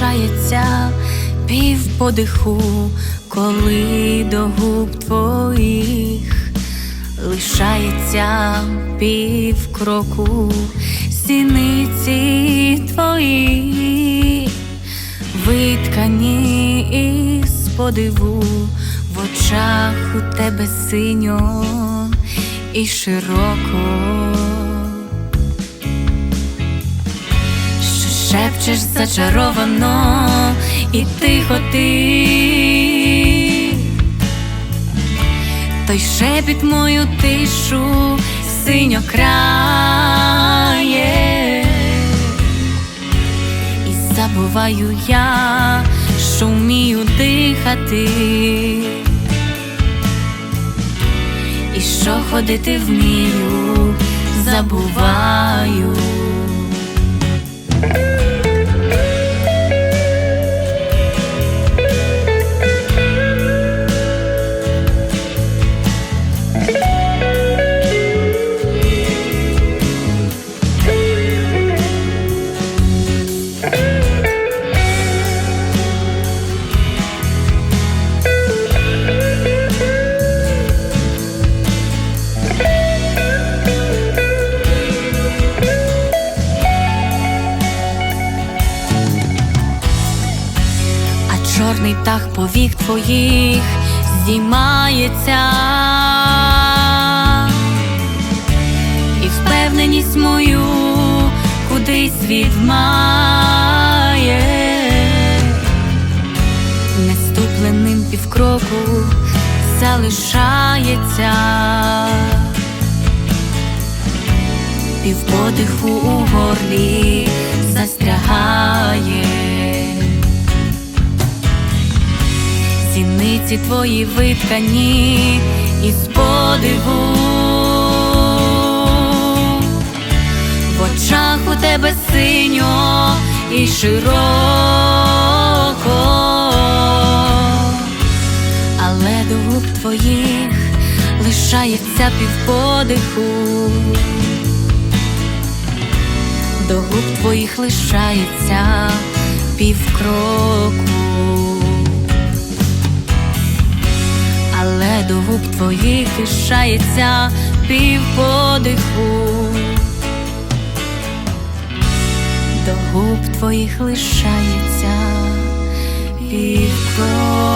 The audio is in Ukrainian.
лишається пів подиху, коли до губ твоїх лишається пів кроку, сіниці твої, виткані із подиву, в очах у тебе синьо і широко. Шепчеш зачаровано і тихо ти, той шепіт мою тишу синьо крає, і забуваю я, що вмію дихати, і що ходити вмію, забуваю. Чорний птах повік твоїх здіймається, і впевненість мою кудись відмає, неступленим півкроку залишається. Півподиху у горлі застрягає. Зіниці твої виткані із подиву, в очах у тебе синьо і широко, але до губ твоїх лишається півподиху, до губ твоїх лишається півкроку. губ твоїх лишається півподиху, до губ твоїх лишається півкроку.